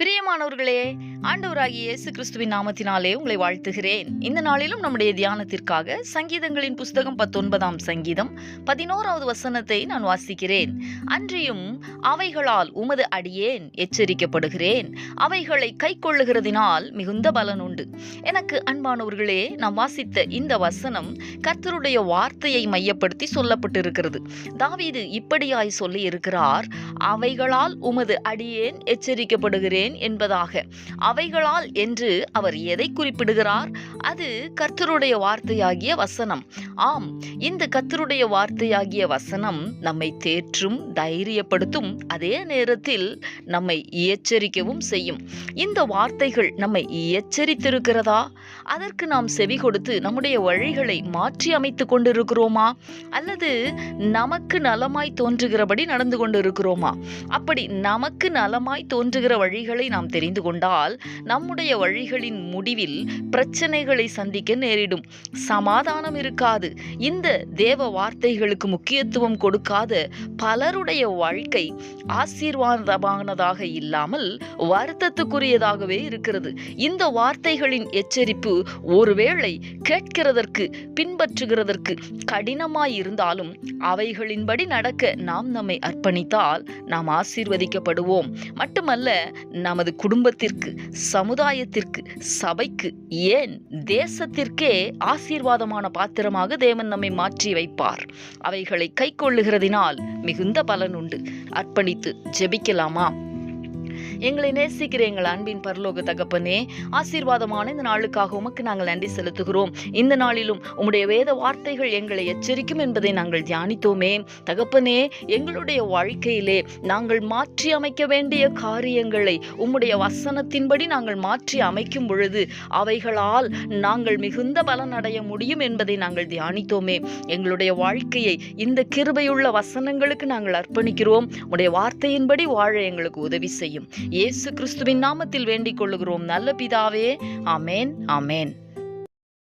பிரியமானவர்களே ஆண்டவராகிய இயேசு கிறிஸ்துவின் நாமத்தினாலே உங்களை வாழ்த்துகிறேன். இந்த நாளிலும் நம்முடைய தியானத்திற்காக சங்கீதங்களின் புஸ்தகம் பத்தொன்பதாம் சங்கீதம் பதினோராவது வசனத்தை நான் வாசிக்கிறேன். அன்றியும் அவைகளால் உமது அடியேன் எச்சரிக்கப்படுகிறேன். அவைகளை கை கொள்ளுகிறதினால் மிகுந்த பலன் உண்டு. எனக்கு அன்பானவர்களே நாம் வாசித்த இந்த வசனம் கர்த்தருடைய வார்த்தையை மையப்படுத்தி சொல்லப்பட்டிருக்கிறது. தாவீது இப்படியாய் சொல்லி இருக்கிறார் அவைகளால் உமது அடியேன் எச்சரிக்கப்படுகிறேன் என்பதாக. அவைகளால் என்று அவர் எதை குறிப்பிடுகிறார்? அது கர்த்தருடைய வார்த்தையாகிய வசனம். ஆம் இந்த கர்த்தருடைய வார்த்தையாகிய வசனம் நம்மை தேற்றும் தைரியப்படுத்தும் அதே நேரத்தில் நம்மை எச்சரிக்கவும் செய்யும். இந்த வார்த்தைகள் நம்மை எச்சரித்திருக்கிறதா? அதற்கு நாம் செவி கொடுத்து நம்முடைய வழிகளை மாற்றி அமைத்துக் கொண்டிருக்கிறோமா? அல்லது நமக்கு நலமாய் தோன்றுகிறபடி நடந்து கொண்டிருக்கிறோமா? அப்படி நமக்கு நலமாய் தோன்றுகிற வழிகளை நாம் தெரிந்து கொண்டால் நம்முடைய வழிகளின் முடிவில் பிரச்சனைகளை சந்திக்க நேரிடும். சமாதானம் இருக்காது. இந்த தேவ வார்த்தைகளுக்கு முக்கியத்துவம் கொடுக்காத பலருடைய வாழ்க்கை ஆசீர்வாதமானதாக இல்லாமல் வருத்தத்துக்குரியதாகவே இருக்கிறது. இந்த வார்த்தைகளின் எச்சரிப்பு ஒருவேளை கேட்கிறதற்கு பின்பற்றுகிறதற்கு கடினமாய் இருந்தாலும் அவைகளின்படி நடக்க நாம் நம்மை அர்ப்பணித்தால் நாம் ஆசீர்வதிக்கப்படுவோம். மட்டுமல்ல நமது குடும்பத்திற்கு சமுதாயத்திற்கு சபைக்கு ஏன் தேசத்திற்கே ஆசீர்வாதமான பாத்திரமாக தேவன் நம்மை மாற்றி வைப்பார். அவைகளை கை கொள்ளுகிறதினால் மிகுந்த பலன் உண்டு. அர்ப்பணித்து ஜெபிக்கலாமா? எங்களை நேசிக்கிற எங்கள் அன்பின் பரலோக தகப்பனே. ஆசீர்வாதமான இந்த நாளுக்காக உமக்கு நாங்கள் நன்றி செலுத்துகிறோம். இந்த நாளிலும் உம்முடைய வேத வார்த்தைகள் எங்களை எச்சரிக்கும் என்பதை நாங்கள் தியானித்தோமே. தகப்பனே எங்களுடைய வாழ்க்கையிலே நாங்கள் மாற்றி அமைக்க வேண்டிய காரியங்களை உம்முடைய வசனத்தின்படி நாங்கள் மாற்றி அமைக்கும் பொழுது அவைகளால் நாங்கள் மிகுந்த பலன் அடைய முடியும் என்பதை நாங்கள் தியானித்தோமே. எங்களுடைய வாழ்க்கையை இந்த கிருபையுள்ள வசனங்களுக்கு நாங்கள் அர்ப்பணிக்கிறோம். உடைய வார்த்தையின்படி வாழ எங்களுக்கு உதவி செய்யும். இயேசு கிறிஸ்துவின் நாமத்தில் வேண்டிக் கொள்ளுகிறோம். நல்ல பிதாவே. அமேன் அமேன்